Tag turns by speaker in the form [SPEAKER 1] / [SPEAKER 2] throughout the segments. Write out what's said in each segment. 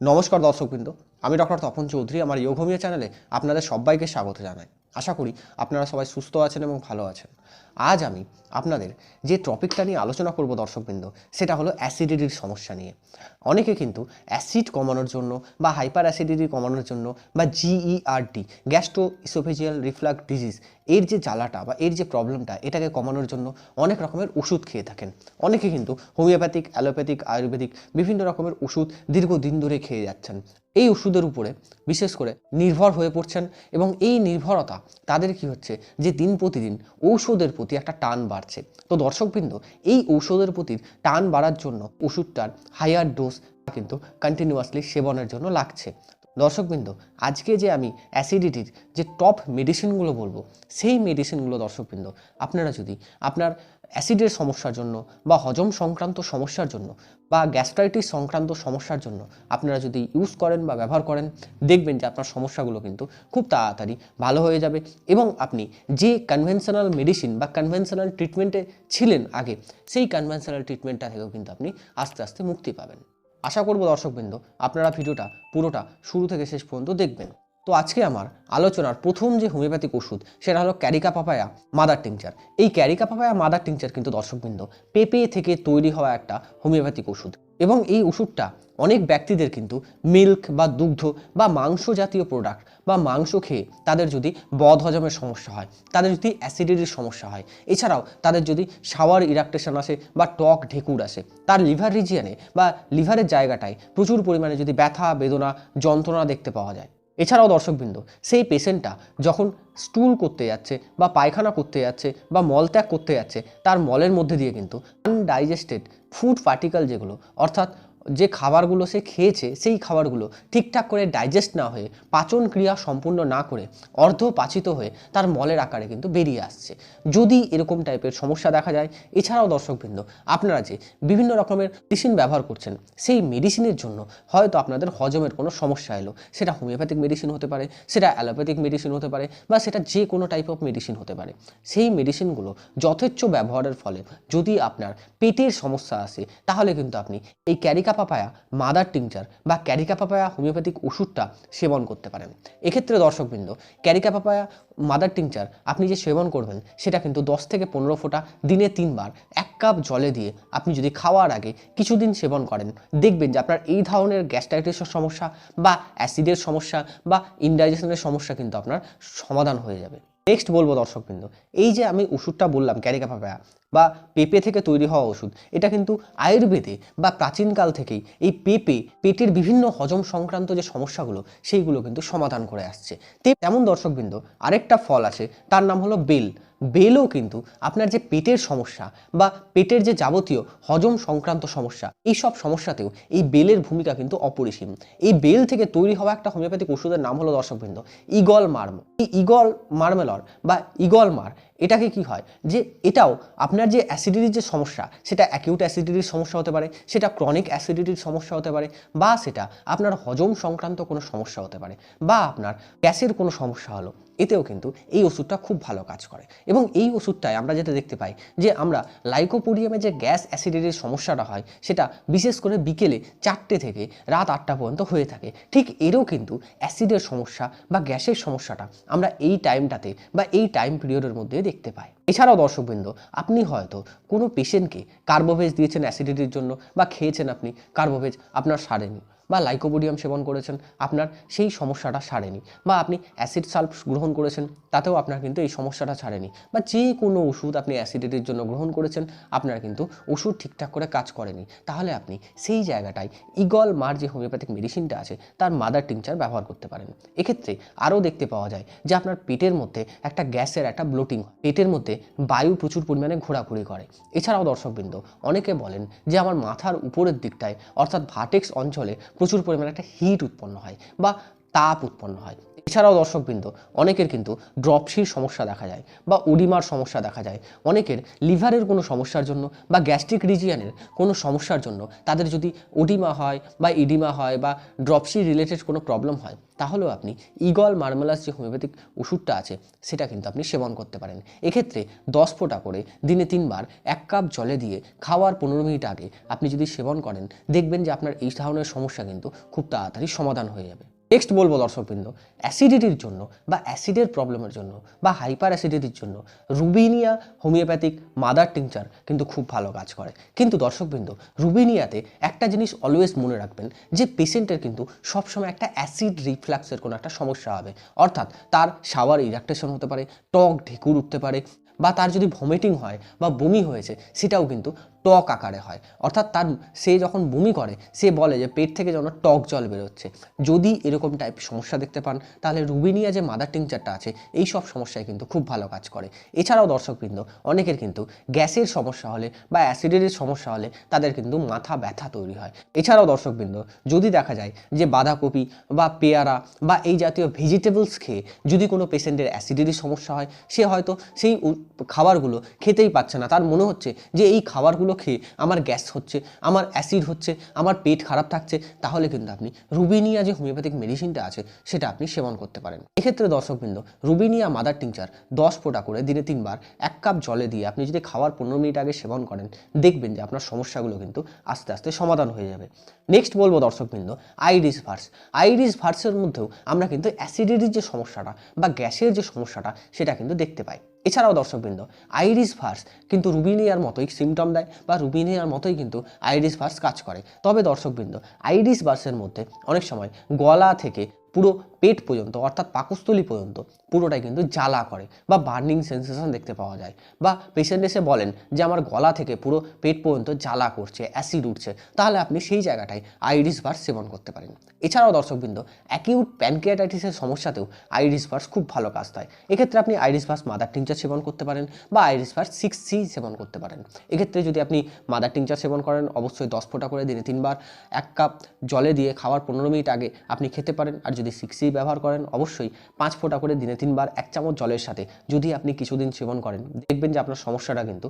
[SPEAKER 1] নমস্কার দর্শকবৃন্দ, আমি ডক্টর তপন চৌধুরী, আমার ইয়োগমিয়া চ্যানেলে আপনাদের সবাইকে স্বাগত জানাই। আশা করি আপনারা সবাই সুস্থ আছেন এবং ভালো আছেন। আজ আমি আপনাদের যে টপিকটা নিয়ে আলোচনা করব দর্শকবৃন্দ, সেটা হলো অ্যাসিডিটির সমস্যা নিয়ে। অনেকে কিন্তু অ্যাসিড কমানোর জন্য বা হাইপার অ্যাসিডিটি কমানোর জন্য বা E GERD gastroesophageal reflux disease, এর যে জ্বালাটা বা এর যে প্রবলেমটা, এটাকে কমানোর জন্য অনেক রকমের ওষুধ খেয়ে থাকেন। অনেকে কিন্তু হোমিওপ্যাথিক, অ্যালোপ্যাথিক, আয়ুর্বেদিক বিভিন্ন রকমের ওষুধ দীর্ঘদিন ধরে খেয়ে যাচ্ছেন। এই ওষুধের উপরে বিশেষ করে নির্ভর হয়ে পড়ছেন এবং এই নির্ভরতা তাদের কি হচ্ছে? যে দিন প্রতিদিন ঔষধের প্রতি একটা টান বাড়ছে। তো দর্শকবৃন্দ, এই ঔষধের প্রতি টান বাড়ার জন্য ওষুধটার হায়ার ডোজ কিন্তু কন্টিনিউয়াসলি সেবনের জন্য লাগছে। দর্শকবৃন্দ, আজকে যে আমি অ্যাসিডিটির যে টপ মেডিসিনগুলো বলব, সেই মেডিসিনগুলো দর্শকবৃন্দ, আপনারা যদি আপনার অ্যাসিডের সমস্যার জন্য বা হজম সংক্রান্ত সমস্যার জন্য বা গ্যাস্ট্রাইটিস সংক্রান্ত সমস্যার জন্য আপনারা যদি ইউজ করেন বা ব্যবহার করেন, দেখবেন যে আপনার সমস্যাগুলো কিন্তু খুব তাড়াতাড়ি ভালো হয়ে যাবে এবং আপনি যে কনভেনশনাল মেডিসিন বা কনভেনশনাল ট্রিটমেন্টে ছিলেন আগে, সেই কনভেনশনাল ট্রিটমেন্টটা থেকেও কিন্তু আপনি আস্তে আস্তে মুক্তি পাবেন। আশা করব দর্শকবৃন্দ, আপনারা ভিডিওটা পুরোটা শুরু থেকে শেষ পর্যন্ত দেখবেন। তো আজকে আমার আলোচনার প্রথম যে হোমিওপ্যাথিক ওষুধ, সেটা হলো ক্যারিকা পাপায়া মাদার টিংচার। এই ক্যারিকা পাপায়া মাদার টিংচার কিন্তু দর্শকবৃন্দ, পেঁপে থেকে তৈরি হওয়া একটা হোমিওপ্যাথিক ওষুধ। এবং এই ওষুধটা অনেক ব্যক্তিদের কিন্তু মিল্ক বা দুগ্ধ বা মাংস জাতীয় প্রোডাক্ট বা মাংস খেয়ে তাদের যদি বদ হজমের সমস্যা হয়, তাদের যদি অ্যাসিডিটির সমস্যা হয়, এছাড়াও তাদের যদি শাওয়ার ইরাকটেশন আসে বা টক ঢেকুর আসে, তার লিভার রিজিয়ানে বা লিভারের জায়গাটায় প্রচুর পরিমাণে যদি ব্যথা, বেদনা, যন্ত্রণা দেখতে পাওয়া যায়। এছাড়াও দর্শকবৃন্দ, সেই পেশেন্টটা যখন স্টুল করতে যাচ্ছে বা পায়খানা করতে যাচ্ছে বা মল ত্যাগ করতে যাচ্ছে, তার মলের মধ্যে দিয়ে কিন্তু আনডাইজেস্টেড ফুড পার্টিকেল যেগুলো, অর্থাৎ যে খাবারগুলো সে খেয়েছে, সেই খাবারগুলো ঠিকঠাক করে ডাইজেস্ট না হয়ে, পাচন ক্রিয়া সম্পূর্ণ না করে অর্ধ পাচিত হয়ে তার মলের আকারে কিন্তু বেরিয়ে আসছে। যদি এরকম টাইপের সমস্যা দেখা যায়, এছাড়াও দর্শকবৃন্দ, আপনারা যে বিভিন্ন রকমের মেডিসিন ব্যবহার করছেন, সেই মেডিসিনের জন্য হয়তো আপনাদের হজমের কোনো সমস্যা এলো। সেটা হোমিওপ্যাথিক মেডিসিন হতে পারে, সেটা অ্যালোপ্যাথিক মেডিসিন হতে পারে, বা সেটা যে কোনো টাইপ অফ মেডিসিন হতে পারে। সেই মেডিসিনগুলো যথেচ্ছ ব্যবহারের ফলে যদি আপনার পেটের সমস্যা আসে, তাহলে কিন্তু আপনি এই ক্যারিকা পাপায়া মাদার টিংচার বা ক্যারিকা পাপায়া হোমিওপ্যাথিক ওষুধটা সেবন করতে পারেন। এক্ষেত্রে দর্শকবৃন্দ ক্যারিকা পাপায়া মাদার টিংচার আপনি যে সেবন করবেন, সেটা কিন্তু দশ থেকে পনেরো ফোঁটা, দিনে তিনবার, এক কাপ জলে দিয়ে আপনি যদি খাওয়ার আগে কিছুদিন সেবন করেন, দেখবেন যে আপনার এই ধরনের গ্যাস্ট্রাইটিসের সমস্যা বা অ্যাসিডের সমস্যা বা ইনডাইজেশনের সমস্যা কিন্তু আপনার সমাধান হয়ে যাবে। নেক্সট বলব দর্শকবৃন্দ, এই যে আমি ওষুধটা বললাম ক্যারিকা পাপায়া বা পেঁপে থেকে তৈরি হওয়া ওষুধ, এটা কিন্তু আয়ুর্বেদে বা প্রাচীনকাল থেকেই এই পেঁপে পেটের বিভিন্ন হজম সংক্রান্ত যে সমস্যাগুলো, সেইগুলো কিন্তু সমাধান করে আসছে। তেমন দর্শকবৃন্দ, আরেকটা ফল আছে, তার নাম হলো বেল। বেলও কিন্তু আপনার যে পেটের সমস্যা বা পেটের যে যাবতীয় হজম সংক্রান্ত সমস্যা এই সব সমস্যাতেও এই বেলের ভূমিকা কিন্তু অপরিসীম। এই বেল থেকে তৈরি হওয়া একটা হোমিওপ্যাথিক ওষুধের নাম হলো দর্শকবৃন্দ, ইগল মার্ম। এই ইগল মার্মেলর বা ইগল মার, এটাকে কি হয়? যে এটাও আপনার যে অ্যাসিডিটির যে সমস্যা, সেটা অ্যাকিউট অ্যাসিডিটির সমস্যা হতে পারে, সেটা ক্রনিক অ্যাসিডিটির সমস্যা হতে পারে, বা সেটা আপনার হজম সংক্রান্ত কোনো সমস্যা হতে পারে, বা আপনার গ্যাসের কোনো সমস্যা হলো। এতেও কিন্তু এই ওষুধটা খুব ভালো কাজ করে। এবং এই ওষুধটায় আমরা যেটা দেখতে পাই যে আমরা লাইকোপোডিয়ামে যে গ্যাস অ্যাসিডিটির সমস্যাটা হয়, সেটা বিশেষ করে বিকেলে চারটে থেকে রাত আটটা পর্যন্ত হয়ে থাকে। ঠিক এরও কিন্তু অ্যাসিডের সমস্যা বা গ্যাসের সমস্যাটা আমরা এই টাইমটাতে বা এই টাইম পিরিয়ডের মধ্যে দেখতে পাই। এছাড়াও দর্শকবৃন্দ, আপনি হয়তো কোনো পেশেন্টকে কার্বোভেজ দিয়েছেন অ্যাসিডিটির জন্য বা খেয়েছেন আপনি কার্বোভেজ আপনার সারেনি। বা লাইকোপোডিয়াম সেবন করেছেন, আপনার সেই সমস্যাটা সারেনি। বা আপনি অ্যাসিড সাল্প গ্রহণ করেছেন, তাতেও আপনার কিন্তু এই সমস্যাটা ছাড়েনি। বা যে কোনো ওষুধ আপনি অ্যাসিডিটির জন্য গ্রহণ করেছেন, আপনার কিন্তু ওষুধ ঠিকঠাক করে কাজ করেনি। তাহলে আপনি সেই জায়গাটায় ইগল মার যে হোমিওপ্যাথিক মেডিসিনটা আছে, তার মাদার টিংচার ব্যবহার করতে পারেন। এক্ষেত্রে আরও দেখতে পাওয়া যায় যে আপনার পেটের মধ্যে একটা গ্যাসের একটা ব্লোটিং পেটের মধ্যে বায়ু প্রচুর পরিমাণে ঘোরাঘুরি করে। এছাড়াও দর্শকবৃন্দ, অনেকে বলেন যে আমার মাথার উপরের দিকটায়, অর্থাৎ ভাটেক্স অঞ্চলে প্রচুর পরিমাণে একটা হিট উৎপন্ন হয় বা তাপ উৎপন্ন হয়। এছাড়াও দর্শকবৃন্দ, অনেকের কিন্তু ড্রপসির সমস্যা দেখা যায় বা ওডিমার সমস্যা দেখা যায়। অনেকের লিভারের কোনো সমস্যার জন্য বা গ্যাস্ট্রিক রিজিয়ানের কোনো সমস্যার জন্য তাদের যদি ওডিমা হয় বা ইডিমা হয় বা ড্রপসি রিলেটেড কোনো প্রবলেম হয়, তাহলেও আপনি ইগল মার্মেলাস যে হোমিওপ্যাথিক ওষুধটা আছে, সেটা কিন্তু আপনি সেবন করতে পারেন। এক্ষেত্রে দশ ফোঁটা করে দিনে তিনবার এক কাপ জলে দিয়ে খাওয়ার পনেরো মিনিট আগে আপনি যদি সেবন করেন, দেখবেন যে আপনার এই ধরনের সমস্যা কিন্তু খুব তাড়াতাড়ি সমাধান হয়ে যাবে। নেক্সট বলব দর্শকবৃন্দ অ্যাসিডিটির জন্য বা অ্যাসিডের প্রবলেমের জন্য বা হাইপার অ্যাসিডিটির জন্য রুবিনিয়া হোমিওপ্যাথিক মাদার টিংচার কিন্তু খুব ভালো কাজ করে। কিন্তু দর্শকবৃন্দ, রুবিনিয়াতে একটা জিনিস অলওয়েজ মনে রাখবেন যে পেশেন্টের কিন্তু সবসময় একটা অ্যাসিড রিফ্লাক্সের কোনো একটা সমস্যা হবে। অর্থাৎ তার শাওয়ার ইরাকটেশন হতে পারে টক ঢেকুর উঠতে পারে বা তার যদি ভমিটিং হয় বা বমি হয়েছে, সেটাও কিন্তু টক আকারে হয়। অর্থাৎ তার সে যখন বমি করে, সে বলে যে পেট থেকে যেন টক জল বেরোচ্ছে। যদি এরকম টাইপ সমস্যা দেখতে পান, তাহলে রুবিনিয়া যে মাদার টিংচারটা আছে, এই সব সমস্যায় কিন্তু খুব ভালো কাজ করে। এছাড়াও দর্শকবৃন্দ, অনেকের কিন্তু গ্যাসের সমস্যা হলে বা অ্যাসিডের সমস্যা হলে তাদের কিন্তু মাথা ব্যথা তৈরি হয়। এছাড়াও দর্শকবৃন্দ, যদি দেখা যায় যে বাঁধাকপি বা পেয়ারা বা এই জাতীয় ভেজিটেবলস খেয়ে যদি কোনো পেশেন্টের অ্যাসিডেরই সমস্যা হয়, সে হয়তো সেই খাবারগুলো খেতেই পাচ্ছে না। তার মনে হচ্ছে যে এই খাবারগুলো খেয়ে আমার গ্যাস হচ্ছে, আমার অ্যাসিড হচ্ছে, আমার পেট খারাপ থাকছে, তাহলে কিন্তু আপনি রুবিনিয়া যে হোমিওপ্যাথিক মেডিসিনটা আছে, সেটা আপনি সেবন করতে পারেন। এক্ষেত্রে দর্শকবৃন্দ, রুবিনিয়া মাদার টিংচার দশ ফোঁটা করে দিনে তিনবার এক কাপ জলে দিয়ে আপনি যদি খাওয়ার পনেরো মিনিট আগে সেবন করেন, দেখবেন যে আপনার সমস্যাগুলো কিন্তু আস্তে আস্তে সমাধান হয়ে যাবে। নেক্সট বলব দর্শকবৃন্দ, আইরিস ভার্স। আইরিস ভার্সের মধ্যেও আমরা কিন্তু অ্যাসিডিটির যে সমস্যাটা বা গ্যাসের যে সমস্যাটা, সেটা কিন্তু দেখতে পাই। এছাড়াও দর্শকবৃন্দ আইরিস ফার্স কিন্তু রুবিনিয়ার মতোই সিমটম দেয় বা রুবিনিয়ার মতোই কিন্তু আইরিস ফার্স কাজ করে। তবে দর্শকবৃন্দ আইরিস ভার্সের মধ্যে অনেক সময় গলা থেকে পুরো পেট পর্যন্ত অর্থাৎ পাকস্থলী পর্যন্ত পুরোটাই কিন্তু জ্বালা করে বা বার্নিং সেন্সেশন দেখতে পাওয়া যায়। বা পেশেন্ট এসে বলেন যে, আমার গলা থেকে পুরো পেট পর্যন্ত জ্বালা করছে অ্যাসিড উঠছে। তাহলে আপনি সেই জায়গাটায় আইরিস ভার্স সেবন করতে পারেন। এছাড়াও দর্শকবৃন্দ অ্যাকিউট প্যানক্রিয়াটাইটিসের সমস্যাতেও আইরিস ভার্স খুব ভালো কাজ দেয়। এক্ষেত্রে আপনি আইরিস ভার্স মাদার টিংচার সেবন করতে পারেন বা আইরিস ভার্স সিক্স সি সেবন করতে পারেন। এক্ষেত্রে যদি আপনি মাদার টিংচার সেবন করেন, অবশ্যই দশ ফোঁটা করে দিনে তিনবার, এক কাপ জলে দিয়ে খাওয়ার পনেরো মিনিট আগে আপনি খেতে পারেন। আর যদি সিক্স সি ব্যবহার করেন, অবশ্যই পাঁচ ফোঁটা করে দিনে তিনবার এক চামচ জলের সাথে যদি আপনি কিছুদিন সেবন করেন, দেখবেন যে আপনার সমস্যাটা কিন্তু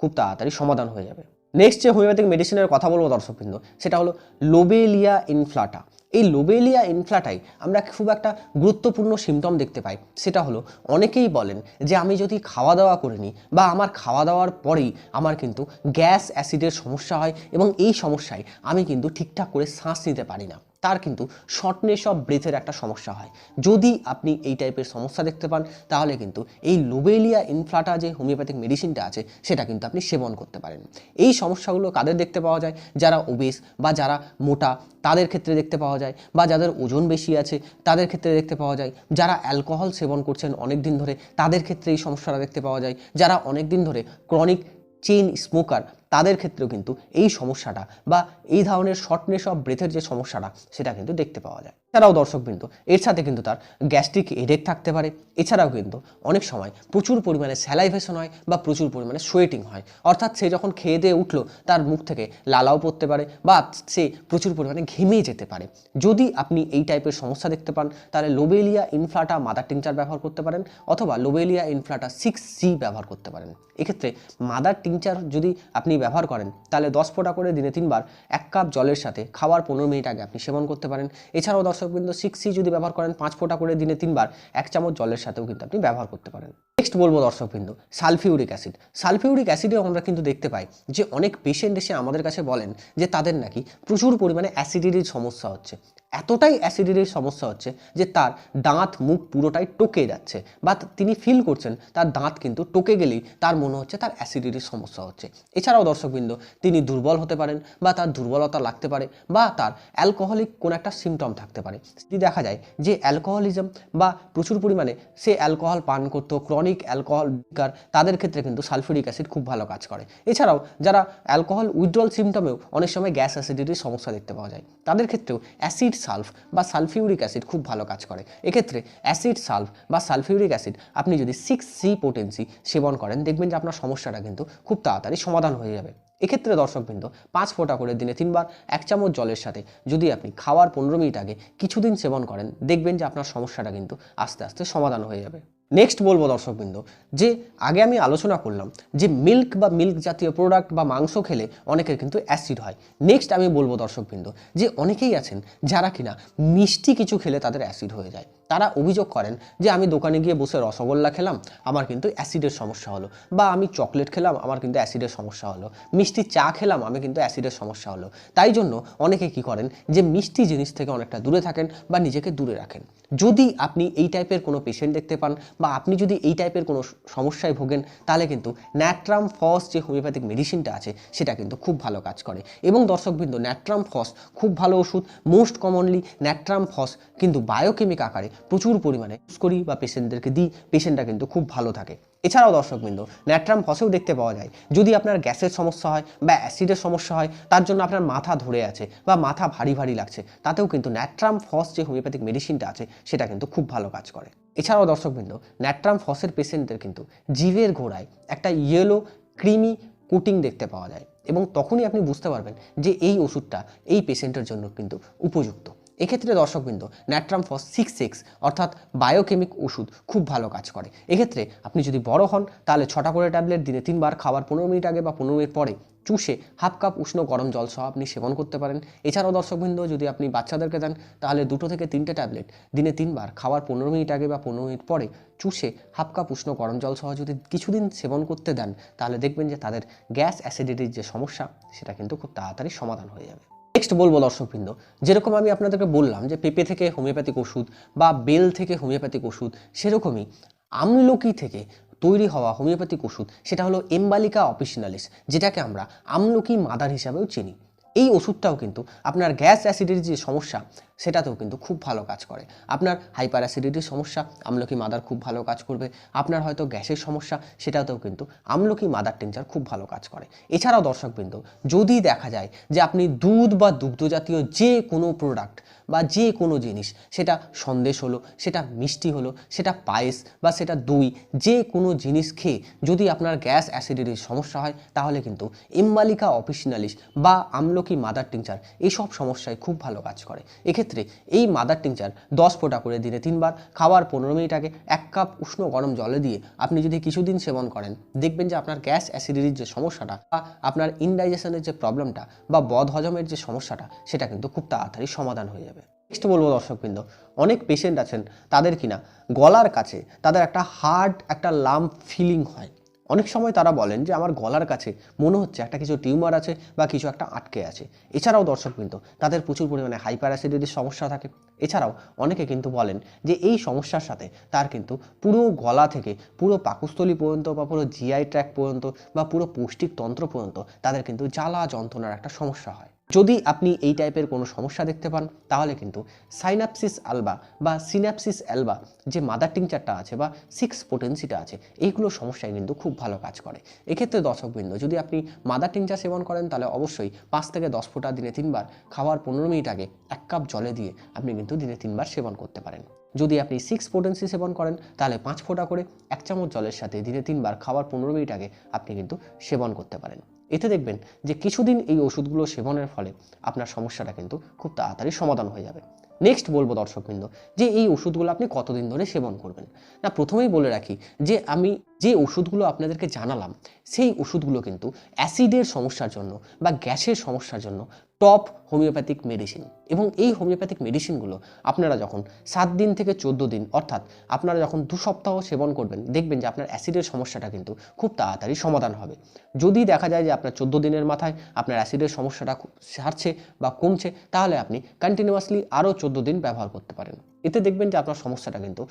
[SPEAKER 1] খুব তাড়াতাড়ি সমাধান হয়ে যাবে। নেক্সট যে হোমিওপ্যাথিক মেডিসিনের কথা বলব দর্শকবৃন্দ, সেটা হলো লোবেলিয়া ইনফ্লাটা এই লোবেলিয়া ইনফ্লাটাই আমরা খুব একটা গুরুত্বপূর্ণ সিমটম দেখতে পাই। সেটা হলো, অনেকেই বলেন যে আমি যদি খাওয়া দাওয়া করে নিই বা আমার খাওয়া দাওয়ার পরেই আমার কিন্তু গ্যাস অ্যাসিডের সমস্যা হয় এবং এই সমস্যায় আমি কিন্তু ঠিকঠাক করে শ্বাস নিতে পারি না। তার কিন্তু শর্টনেস অফ ব্রেথের একটা সমস্যা হয়। যদি আপনি এই টাইপের সমস্যা দেখতে পান, তাহলে কিন্তু এই লোবেলিয়া ইনফ্লাটা যে হোমিওপ্যাথিক মেডিসিনটা আছে, সেটা কিন্তু আপনি সেবন করতে পারেন। এই সমস্যাগুলো কাদের দেখতে পাওয়া যায়? যারা ওবেস বা যারা মোটা, তাদের ক্ষেত্রে দেখতে পাওয়া যায়। বা যাদের ওজন বেশি আছে, তাদের ক্ষেত্রে দেখতে পাওয়া যায়। যারা অ্যালকোহল সেবন করছেন অনেক দিন ধরে, তাদের ক্ষেত্রে এই সমস্যাটা দেখতে পাওয়া যায়। যারা অনেক দিন ধরে ক্রনিক চেইন স্মোকার তাদের ক্ষেত্রেও কিন্তু এই সমস্যাটা বা এই ধরনের শর্টনেস অফ ব্রেথের যে সমস্যাটা, সেটা কিন্তু দেখতে পাওয়া যায়। এছাড়াও দর্শকবৃন্দ, এর সাথে কিন্তু তার গ্যাস্ট্রিক এডেক থাকতে পারে। এছাড়াও কিন্তু অনেক সময় প্রচুর পরিমাণে স্যালাইভেশন হয় বা প্রচুর পরিমাণে সোয়েটিং হয়। অর্থাৎ সে যখন খেয়ে দিয়ে উঠল, তার মুখ থেকে লালাও পড়তে পারে বা সে প্রচুর পরিমাণে ঘেমে যেতে পারে। যদি আপনি এই টাইপের সমস্যা দেখতে পান, তাহলে লোবেলিয়া ইনফ্লাটা মাদার টিংচার ব্যবহার করতে পারেন অথবা লোবেলিয়া ইনফ্লাটা সিক্স সি ব্যবহার করতে পারেন। এক্ষেত্রে মাদার টিংচার যদি আপনি ব্যবহার করেন, তাহলে দশ ফোঁটা করে দিনে তিনবার এক কাপ জলের সাথে খাওয়ার পনেরো মিনিট আগে আপনি সেবন করতে পারেন। এছাড়াও দর্শকবৃন্দ সিক্স সি যদি ব্যবহার করেন, পাঁচ ফোঁটা করে দিনে তিনবার এক চামচ জলের সাথেও কিন্তু আপনি ব্যবহার করতে পারেন। নেক্সট বলব দর্শকবৃন্দ, সালফিউরিক অ্যাসিড। সালফিউরিক অ্যাসিডেও আমরা কিন্তু দেখতে পাই যে অনেক পেশেন্ট এসে আমাদের কাছে বলেন যে তাদের নাকি প্রচুর পরিমাণে অ্যাসিডিটির সমস্যা হচ্ছে। এতটাই অ্যাসিডিটির সমস্যা হচ্ছে যে তার দাঁত মুখ পুরোটাই টোকে যাচ্ছে। বা তিনি ফিল করছেন, তার দাঁত কিন্তু টোকে গেলেই তার মনে হচ্ছে তার অ্যাসিডিটির সমস্যা হচ্ছে। এছাড়াও দর্শকবৃন্দ, তিনি দুর্বল হতে পারেন বা তার দুর্বলতা লাগতে পারে বা তার অ্যালকোহলিক কোনো একটা সিমটম থাকতে পারে। যদি দেখা যায় যে অ্যালকোহলিজম বা প্রচুর পরিমাণে সে অ্যালকোহল পান করতো ক্রনিক অ্যালকোহল কার তাদের ক্ষেত্রে কিন্তু সালফিউরিক অ্যাসিড খুব ভালো কাজ করে। এছাড়াও যারা অ্যালকোহল উইথড্রল সিমটমেও অনেক সময় গ্যাস অ্যাসিডিটির সমস্যা দেখতে পাওয়া যায়, তাদের ক্ষেত্রেও অ্যাসিড সালফ বা সালফিউরিক অ্যাসিড খুব ভালো কাজ করে। এক্ষেত্রে অ্যাসিড সালফ বা সালফিউরিক অ্যাসিড আপনি যদি সিক্স সি পোটেন্সি সেবন করেন, দেখবেন যে আপনার সমস্যাটা কিন্তু খুব তাড়াতাড়ি সমাধান হয়ে যাবে। এক্ষেত্রে দর্শকবৃন্দ, পাঁচ ফোঁটা করে দিনে তিনবার এক চামচ জলের সাথে যদি আপনি খাওয়ার পনেরো মিনিট আগে কিছুদিন সেবন করেন, দেখবেন যে আপনার সমস্যাটা কিন্তু আস্তে আস্তে সমাধান হয়ে যাবে। নেক্সট বলব দর্শকবৃন্দ, যে আগে আমি আলোচনা করলাম যে মিল্ক বা মিল্ক জাতীয় প্রোডাক্ট বা মাংস খেলে অনেকের কিন্তু অ্যাসিড হয়। নেক্সট আমি বলব দর্শকবৃন্দ, যে অনেকেই আছেন যারা কিনা মিষ্টি কিছু খেলে তাদের অ্যাসিড হয়ে যায়। তারা অভিযোগ করেন যে আমি দোকানে গিয়ে বসে রসগোল্লা খেলাম, আমার কিন্তু অ্যাসিডের সমস্যা হলো। বা আমি চকলেট খেলাম, আমার কিন্তু অ্যাসিডের সমস্যা হলো। মিষ্টি চা খেলাম, আমি কিন্তু অ্যাসিডের সমস্যা হলো। তাই জন্য অনেকে কি করেন যে মিষ্টি জিনিস থেকে অনেকটা দূরে থাকেন বা নিজেকে দূরে রাখেন। যদি আপনি এই টাইপের কোনো পেশেন্ট দেখতে পান বা আপনি যদি এই টাইপের কোনো সমস্যায় ভোগেন, তাহলে কিন্তু ন্যাট্রাম ফস যে হোমিওপ্যাথিক মেডিসিনটা আছে, সেটা কিন্তু খুব ভালো কাজ করে। এবং দর্শকবৃন্দ ন্যাট্রাম ফস খুব ভালো ওষুধ। মোস্ট কমনলি ন্যাট্রাম ফস কিন্তু বায়োকেমিক আকারে প্রচুর পরিমাণে করি বা পেশেন্টদেরকে দিই পেশেন্টটা কিন্তু খুব ভালো থাকে। এছাড়াও দর্শকবৃন্দ, ন্যাট্রাম ফসেও দেখতে পাওয়া যায়, যদি আপনার গ্যাসের সমস্যা হয় বা অ্যাসিডের সমস্যা হয়, তার জন্য আপনার মাথা ধরে আছে বা মাথা ভারী ভারী লাগছে, তাতেও কিন্তু ন্যাট্রাম ফস যে হোমিওপ্যাথিক মেডিসিনটা আছে, সেটা কিন্তু খুব ভালো কাজ করে। এছাড়াও দর্শকবৃন্দ, ন্যাট্রাম ফসের পেশেন্টদের কিন্তু জিভের ঘোড়ায় একটা ইয়েলো ক্রিমি কোটিং দেখতে পাওয়া যায় এবং তখনই আপনি বুঝতে পারবেন যে এই ওষুধটা এই পেশেন্টের জন্য কিন্তু উপযুক্ত। এক্ষেত্রে দর্শকবৃন্দ, ন্যাট্রাম ফস সিক্স সিক্স অর্থাৎ বায়োকেমিক ওষুধ খুব ভালো কাজ করে। এক্ষেত্রে আপনি যদি বড় হন, তাহলে ছটা করে ট্যাবলেট দিনে তিনবার খাবার পনেরো মিনিট আগে বা পনেরো মিনিট পরে চুষে হাফ কাপ উষ্ণ গরম জল সহ আপনি সেবন করতে পারেন। এছাড়াও দর্শকবৃন্দ, যদি আপনি বাচ্চাদেরকে দেন, তাহলে দুটো থেকে তিনটে ট্যাবলেট দিনে তিনবার খাওয়ার পনেরো মিনিট আগে বা পনেরো মিনিট পরে চুষে হাফ কাপ উষ্ণ গরম জল সহ যদি কিছুদিন সেবন করতে দেন, তাহলে দেখবেন যে তাদের গ্যাস অ্যাসিডিটির যে সমস্যা, সেটা কিন্তু খুব তাড়াতাড়ি সমাধান হয়ে যাবে। নেক্সট বলব দর্শকবৃন্দ, যেরকম আমি আপনাদেরকে বললাম যে পেঁপে থেকে হোমিওপ্যাথিক ওষুধ বা বেল থেকে হোমিওপ্যাথিক ওষুধ সেরকমই আমলকি থেকে তৈরি হওয়া হোমিওপ্যাথিক ওষুধ, সেটা হলো এম্বালিকা অপিসিনালিস যেটাকে আমরা আমলকি মাদার হিসাবেও চিনি। এই ওষুধটাও কিন্তু আপনার গ্যাস অ্যাসিডের যে সমস্যা সেটাতেও কিন্তু খুব ভালো কাজ করে। আপনার হাইপার অ্যাসিডিটির সমস্যা, আমলকি মাদার খুব ভালো কাজ করবে। আপনার হয়তো গ্যাসের সমস্যা, সেটাতেও কিন্তু আমলকি মাদার টিংচার খুব ভালো কাজ করে। এছাড়াও দর্শকবৃন্দ, যদি দেখা যায় যে আপনি দুধ বা দুগ্ধ জাতীয় যে কোনো প্রোডাক্ট বা যে কোনো জিনিস, সেটা সন্দেশ হলো, সেটা মিষ্টি হলো, সেটা পায়েস বা সেটা দই, যে কোনো জিনিস খেয়ে যদি আপনার গ্যাস অ্যাসিডিটির সমস্যা হয়, তাহলে কিন্তু এম্বালিকা অফিসিনালিস বা আমলকি মাদার টিংচার এইসব সমস্যায় খুব ভালো কাজ করে। এক্ষেত্রে এই মাদার টিংচার দশ ফোঁটা করে দিনে তিনবার, খাওয়ার পনেরো মিনিট আগে এক কাপ উষ্ণ গরম জলে দিয়ে আপনি যদি কিছুদিন সেবন করেন, দেখবেন যে আপনার গ্যাস অ্যাসিডিটির যে সমস্যাটা বা আপনার ইনডাইজেশনের যে প্রবলেমটা বা বদ হজমের যে সমস্যাটা, সেটা কিন্তু খুব তাড়াতাড়ি সমাধান হয়ে যাবে। নেক্সট বলব দর্শকবৃন্দ, অনেক পেশেন্ট আছেন, তাদের কিনা গলার কাছে তাদের একটা হার্ড একটা লাম্প ফিলিং হয়। অনেক সময় তারা বলেন যে, আমার গলার কাছে মনে হচ্ছে একটা কিছু টিউমার আছে বা কিছু একটা আটকে আছে। এছাড়াও দর্শক কিন্তু, তাদের প্রচুর পরিমাণে হাইপার অ্যাসিডিটির সমস্যা থাকে। এছাড়াও অনেকে কিন্তু বলেন যে, এই সমস্যার সাথে তার কিন্তু পুরো গলা থেকে পুরো পাকস্থলী পর্যন্ত বা পুরো জিআই ট্র্যাক পর্যন্ত বা পুরো পৌষ্টিক তন্ত্র পর্যন্ত তাদের কিন্তু জ্বালা যন্ত্রণার একটা সমস্যা হয়। যদি আপনি এই টাইপের কোনো সমস্যা দেখতে পান, তাহলে কিন্তু সাইনাপসিস আলবা বা সিনাপসিস অ্যালবা যে মাদার টিংচারটা আছে বা সিক্স পোটেন্সিটা আছে, এইগুলো সমস্যায় কিন্তু খুব ভালো কাজ করে। এক্ষেত্রে দর্শকবৃন্দ, যদি আপনি মাদার টিংচার সেবন করেন, তাহলে অবশ্যই পাঁচ থেকে দশ ফোঁটা দিনে তিনবার খাওয়ার পনেরো মিনিট আগে এক কাপ জলে দিয়ে আপনি কিন্তু দিনে তিনবার সেবন করতে পারেন। যদি আপনি সিক্স পোটেন্সি সেবন করেন, তাহলে পাঁচ ফোঁটা করে এক চামচ জলের সাথে দিনে তিনবার খাওয়ার পনেরো মিনিট আগে আপনি কিন্তু সেবন করতে পারেন। এতে দেখবেন যে কিছুদিন এই ওষুধগুলো সেবনের ফলে আপনার সমস্যাটা কিন্তু খুব তাড়াতাড়ি সমাধান হয়ে যাবে। নেক্সট বলব দর্শকবৃন্দ যে এই ওষুধগুলো আপনি কতদিন ধরে সেবন করবেন। না, প্রথমেই বলে রাখি যে আমি যে ওষুধগুলো আপনাদেরকে জানালাম, সেই ওষুধগুলো কিন্তু অ্যাসিডের সমস্যার জন্য বা গ্যাসের সমস্যার জন্য টপ হোমিওপ্যাথিক মেডিসিন এবং এই হোমিওপ্যাথিক মেডিসিনগুলো আপনারা যখন সাত দিন থেকে চোদ্দ দিন, অর্থাৎ আপনারা যখন দু সপ্তাহ সেবন করবেন, দেখবেন যে আপনার অ্যাসিডের সমস্যাটা কিন্তু খুব তাড়াতাড়ি সমাধান হবে। যদি দেখা যায় যে আপনার চোদ্দ দিনের মাথায় আপনার অ্যাসিডের সমস্যাটা সারছে বা কমছে, তাহলে আপনি কন্টিনিউয়াসলি আরও চোদ্দ দিন ব্যবহার করতে পারেন। এতে দেখবেন যে আপনার সমস্যাটা কিন্তু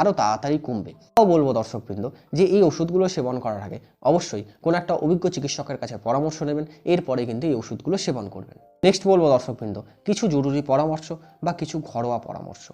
[SPEAKER 1] আরও তাড়াতাড়ি কমবে। তাও বলব দর্শকবৃন্দ, যে এই ওষুধগুলো সেবন করার আগে অবশ্যই কোনো একটা অভিজ্ঞ চিকিৎসকের কাছে পরামর্শ নেবেন, এরপরে কিন্তু এই ওষুধগুলো সেবন করবেন। নেক্সট বলব দর্শকবৃন্দ, কিছু জরুরি পরামর্শ বা কিছু ঘরোয়া পরামর্শ।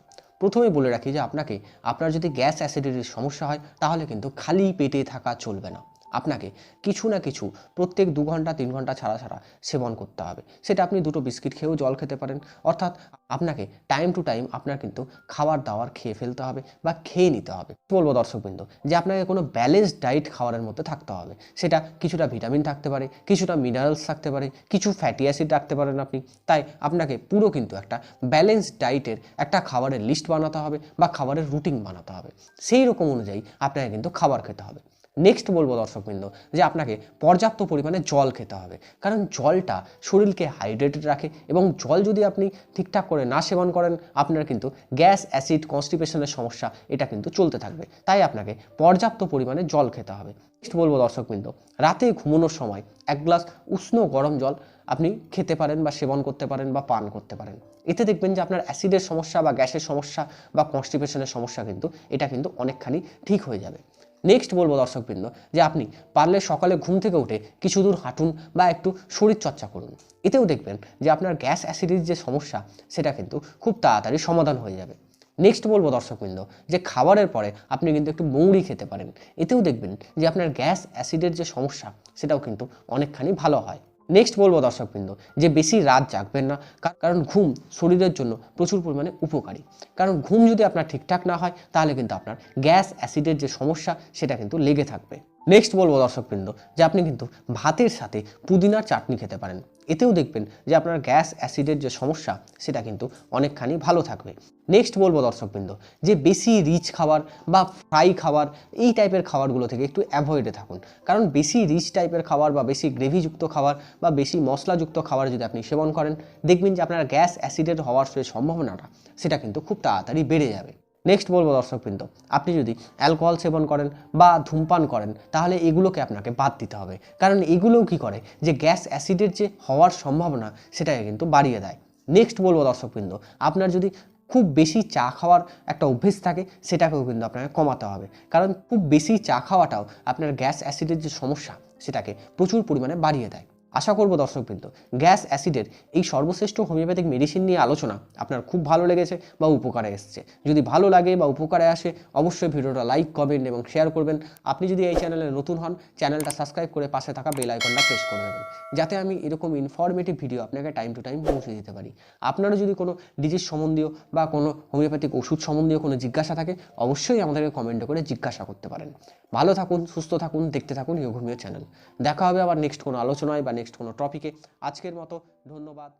[SPEAKER 1] প্রথমে বলে রাখি যে আপনাকে, আপনার যদি গ্যাস অ্যাসিডিটির সমস্যা হয়, তাহলে কিন্তু খালি পেটে থাকা চলবে না। আপনাকে কিছু না কিছু প্রত্যেক দু ঘণ্টা, তিন ঘণ্টা ছাড়া ছাড়া সেবন করতে হবে। সেটা আপনি দুটো বিস্কিট খেয়েও জল খেতে পারেন। অর্থাৎ আপনাকে টাইম টু টাইম আপনার কিন্তু খাবার দাবার খেয়ে ফেলতে হবে বা খেয়ে নিতে হবে। বলব দর্শকবৃন্দ? যে আপনাকে কোনো ব্যালেন্সড ডায়েট খাবারের মধ্যে থাকতে হবে। সেটা কিছুটা ভিটামিন থাকতে পারে, কিছুটা মিনারেলস থাকতে পারে, কিছু ফ্যাটি অ্যাসিড রাখতে পারেন আপনি। তাই আপনাকে পুরো কিন্তু একটা ব্যালেন্সড ডায়েটের একটা খাবারের লিস্ট বানাতে হবে বা খাবারের রুটিন বানাতে হবে। সেই রকম অনুযায়ী আপনাকে কিন্তু খাবার খেতে হবে। নেক্সট বলব দর্শকবৃন্দ যে আপনাকে পর্যাপ্ত পরিমাণে জল খেতে হবে। কারণ জলটা শরীরকে হাইড্রেটেড রাখে এবং জল যদি আপনি ঠিকঠাক করে না সেবন করেন, আপনার কিন্তু গ্যাস অ্যাসিড কনস্টিপেশনের সমস্যা, এটা কিন্তু চলতে থাকবে। তাই আপনাকে পর্যাপ্ত পরিমাণে জল খেতে হবে। নেক্সট বলব দর্শকবৃন্দ, রাতে ঘুমানোর সময় এক গ্লাস উষ্ণ গরম জল আপনি খেতে পারেন বা সেবন করতে পারেন বা পান করতে পারেন। এতে দেখবেন যে আপনার অ্যাসিডের সমস্যা বা গ্যাসের সমস্যা বা কনস্টিপেশনের সমস্যা কিন্তু, এটা কিন্তু অনেকখানি ঠিক হয়ে যাবে। নেক্সট বলব দর্শকবৃন্দ যে আপনি পারলে সকালে ঘুম থেকে উঠে কিছু দূর হাঁটুন বা একটু শরীর চর্চা করুন। এতেও দেখবেন যে আপনার গ্যাস অ্যাসিডের যে সমস্যা, সেটা কিন্তু খুব তাড়াতাড়ি সমাধান হয়ে যাবে। নেক্সট বলব দর্শকবৃন্দ যে খাবারের পরে আপনি কিন্তু একটু মৌরি খেতে পারেন। এতেও দেখবেন যে আপনার গ্যাস অ্যাসিডের যে সমস্যা, সেটাও কিন্তু অনেকখানি ভালো হয়। নেক্সট বলব দর্শকবৃন্দ, যে বেশি রাত জাগবেন না কারণ ঘুম শরীরের জন্য প্রচুর পরিমাণে উপকারী। কারণ ঘুম যদি আপনার ঠিকঠাক না হয়, তাহলে কিন্তু আপনার গ্যাস অ্যাসিডের যে সমস্যা, সেটা কিন্তু লেগে থাকবে। নেক্সট বলব দর্শকবৃন্দ যে আপনি কিন্তু ভাতের সাথে পুদিনার চাটনি খেতে পারেন। এতেও দেখবেন যে আপনার গ্যাস অ্যাসিডের যে সমস্যা, সেটা কিন্তু অনেকখানি ভালো থাকবে। নেক্সট বলব দর্শকবৃন্দ যে বেশি রিচ খাবার বা ফ্রাই খাবার, এই টাইপের খাবারগুলো থেকে একটু অ্যাভয়েডে থাকুন। কারণ বেশি রিচ টাইপের খাবার বা বেশি গ্রেভিযুক্ত খাবার বা বেশি মশলাযুক্ত খাবার যদি আপনি সেবন করেন, দেখবেন যে আপনার গ্যাস অ্যাসিডের হওয়ার সম্ভাবনাটা, সেটা কিন্তু খুব তাড়াতাড়ি বেড়ে যাবে। নেক্সট বলব দর্শকবৃন্দ আপনি যদি অ্যালকোহল সেবন করেন বা ধূমপান করেন, তাহলে এগুলোকে আপনাকে বাদ দিতে হবে। কারণ এগুলোও কি করে? যে গ্যাস অ্যাসিডের যে হওয়ার সম্ভাবনা, সেটাকে কিন্তু বাড়িয়ে দেয়। নেক্সট বলব দর্শকবৃন্দ আপনার যদি খুব বেশি চা খাওয়ার একটা অভ্যেস থাকে, সেটাকেও কিন্তু আপনাকে কমাতে হবে। কারণ খুব বেশি চা খাওয়াটাও আপনার গ্যাস অ্যাসিডের যে সমস্যা, সেটাকে প্রচুর পরিমাণে বাড়িয়ে দেয়। আশা করব দর্শকবৃন্দ গ্যাস অ্যাসিডের এই সর্বশ্রেষ্ঠ হোমিওপ্যাথিক মেডিসিন নিয়ে আলোচনা আপনার খুব ভালো লেগেছে বা উপকারে এসেছে। যদি ভালো লাগে বা উপকারে আসে, অবশ্যই ভিডিওটা লাইক কমেন্ট এবং শেয়ার করবেন। আপনি যদি এই চ্যানেলে নতুন হন চ্যানেলটা সাবস্ক্রাইব করে পাশে থাকা বেল আইকনটা প্রেস করে দেবেন, যাতে আমি এরকম ইনফরমেটিভ ভিডিও আপনাকে টাইম টু টাইম পৌঁছে দিতে পারি। আপনারও যদি কোনো ডিজিজ সম্বন্ধীয় বা কোনো হোমিওপ্যাথিক ওষুধ সম্বন্ধীয় কোনো জিজ্ঞাসা থাকে, অবশ্যই আমাদেরকে কমেন্ট করে জিজ্ঞাসা করতে পারেন। ভালো থাকুন, সুস্থ থাকুন, দেখতে থাকুন ইয়োঘুমিও চ্যানেল দেখা হবে আবার নেক্সট কোনো আলোচনায় বা নেক্সট কোনো টপিকে। আজকের মতো ধন্যবাদ।